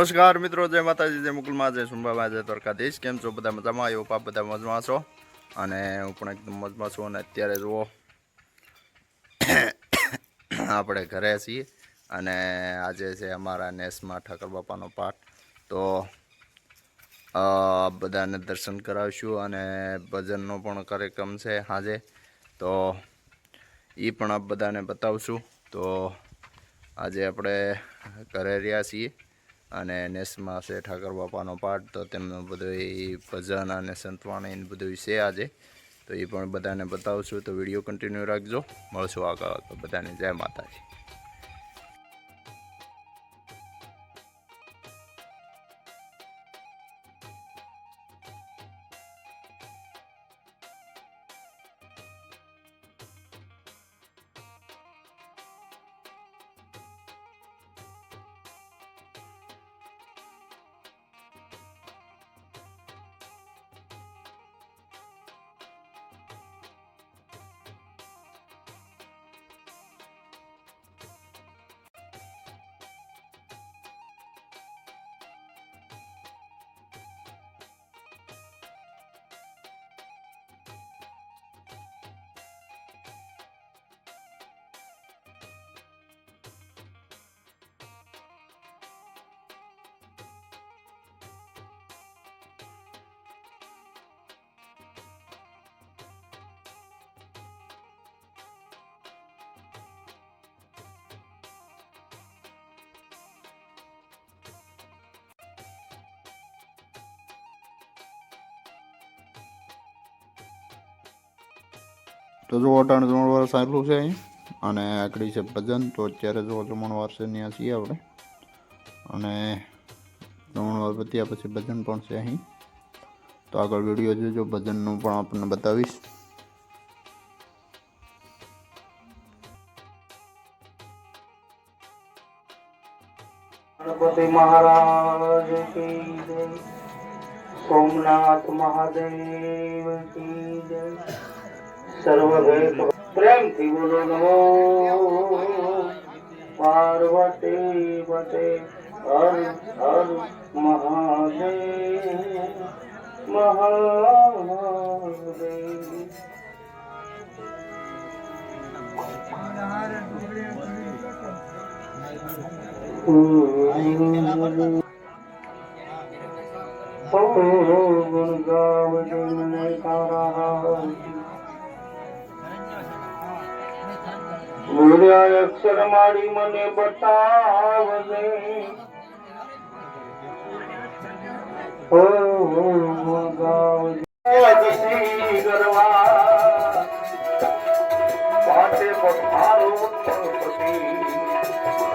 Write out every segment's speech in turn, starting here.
નમસ્કાર મિત્રો, જય માતાજી, જય મુકુલમાં, જય સુંભામાં જય દ્વારકાધીશ. કેમ છો બધા મજામાં? એવો પાપ બધા મજમાં છો. અને હું પણ એકદમ મજમાં છું. અને અત્યારે જુઓ, આપણે ઘરે છીએ. અને આજે છે અમારા નેસમાં ઠાકર બાપાનો પાઠ. તો બધાને દર્શન કરાવીશું અને ભજનનો પણ કાર્યક્રમ છે આજે. તો એ પણ આપ બધાને બતાવશું. તો, આજે આપણે ઘરે રહ્યા છીએ. અને નેસમાં છે ઠાકર બાપાનો પાઠ, તો તેમનું બધું એ ભજન અને સંતવાણી બધું છે આજે. તો એ પણ બધાને બતાવશું તો વીડિયો કન્ટિન્યુ રાખજો. મળશું આગળ. તો બધાને જય માતાજી. તો જો અટાણ વર્ષ સારું છે અહીં. અને આગળ છે ભજન, તો અત્યારે જો ત્રણ છે ત્યાં છીએ આપણે. અને જમણવાર પત્યા પછી ભજન પણ છે અહીં. તો આગળ વીડિયો જોજો, ભજનનું પણ આપણને બતાવીશ. ગણપતિ મહારાજ કી જય. સોમનાથ મહાદેવ કી જય. સર્વભેદ પ્રેમથી બોલો નમો પાર્વતી પતે હર હર મહાદેવ મહાદેવ. બોલ્યા અક્ષર મારી મને બતાવજે ઓ ગુણ ગાવજો શ્રી ગરવા પાટે પધારો ગણપતિ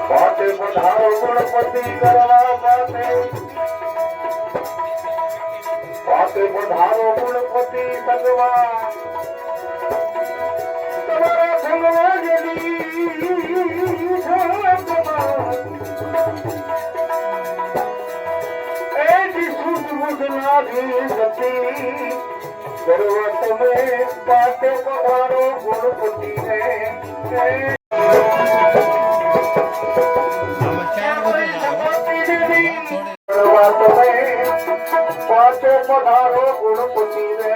પાટે પધારો ગણપતિ કરવા પાટે પાટે પધારો ગણપતિ ભગવાન તમારા में તમે પાટે પધારો ગણપતિ હે પાછો પધારો ગુણપતિ રે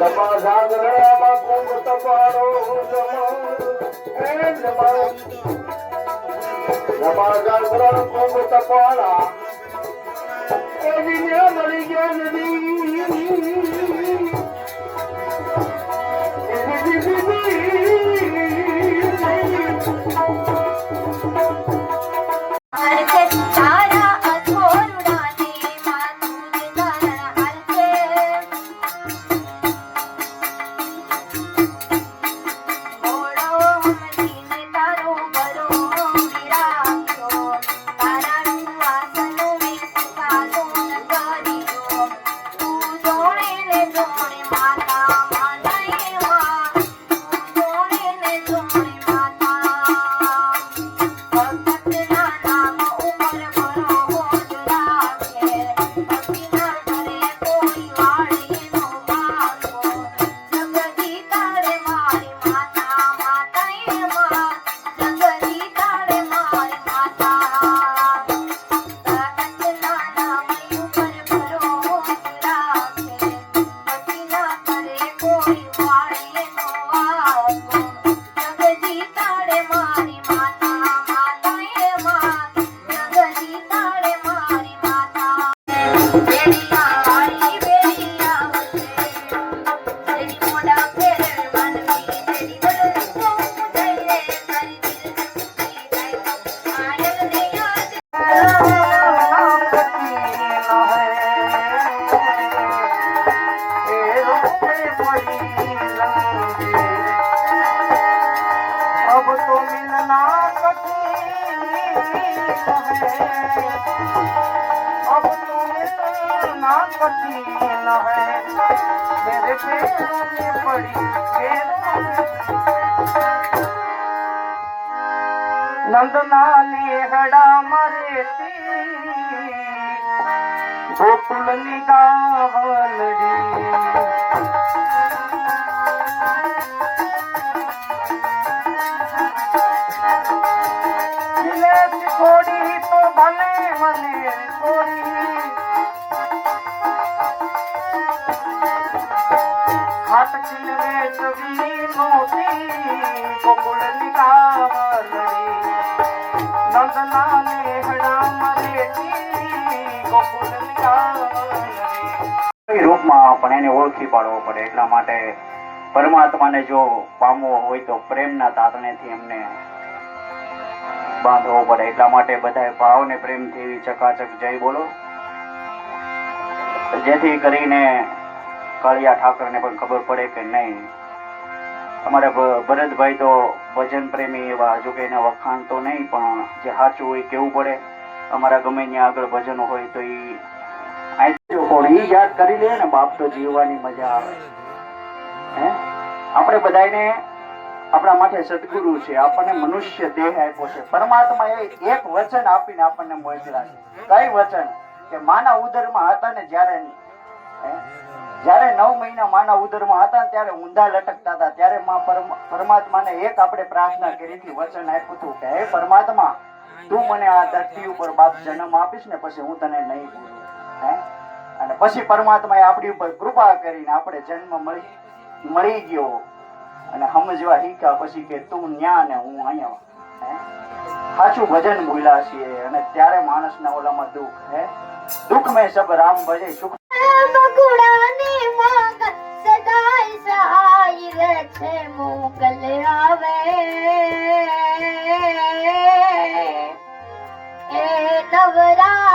लमा जागरा बापू तपारो लमा ए लमा लमा जागरा बापू तपारा ना कटी न है मेरे पैरों में पड़ी नंदना लेहड़ा मरे गोकुल निगावलड़ी छोड़ी तो भले मने छोड़ी રૂપમાં પણ એને ઓળખી પાડવો પડે, એટલા માટે પરમાત્માને જો પામવો હોય તો પ્રેમના તાતણેથી એમને બાંધવો પડે, એટલા માટે બધાએ ભાવને પ્રેમથી ચકાચક જય બોલો. જેથી કરીને કાળિયા ઠાકરને પણ ખબર પડે કે નહીં. અમારા ભરતભાઈ તો ભજન પ્રેમી એવા હજુ કે વખાણ તો નહીં, પણ જે સાચું હોય કેવું પડે? અમારા ગમે ત્યાં આગળ ભજન હોય તો એ કોણ એ યાદ કરી લે ને, બાપ તો જીવવાની મજા આવે. હે? આપણે બધાને આપણા માટે સદગુરુ છે. આપણને મનુષ્ય દેહ આપ્યો છે. પરમાત્મા એ એક વચન આપીને આપણને મોકલા છે. કઈ વચન? કે માના ઉદરમાં હતા ને જ્યારે? જ્યારે નવ મહિના માના ઉદરમાં હતા ત્યારે ઊંધા લટકતા હતા. ત્યારે માં પરમ- પરમાત્માને એક આપણે પ્રાર્થના કરી હતી, વચન આપ્યું હતું કે, હે પરમાત્મા, તું મને આ ધરતી ઉપર બાપ જન્મ આપીશ ને પછી હું તને નહીં ભૂલું. અને પછી પરમાત્માએ આપણી ઉપર કૃપા કરીને આપણે જન્મ મળી મળી ગયો. અને સમજવા શીખ્યા પછી કે, તું ન્યા ને હું અહીંયા. સાચું ભજન ભૂલ્યા છીએ અને ત્યારે માણસના ઓલામાં દુઃખ, હે? દુઃખ મેં સબ રામ ભજે, સુખ બગુડાની માંગ સદાય સહાય છે મોકલ આવે. એ નવરાત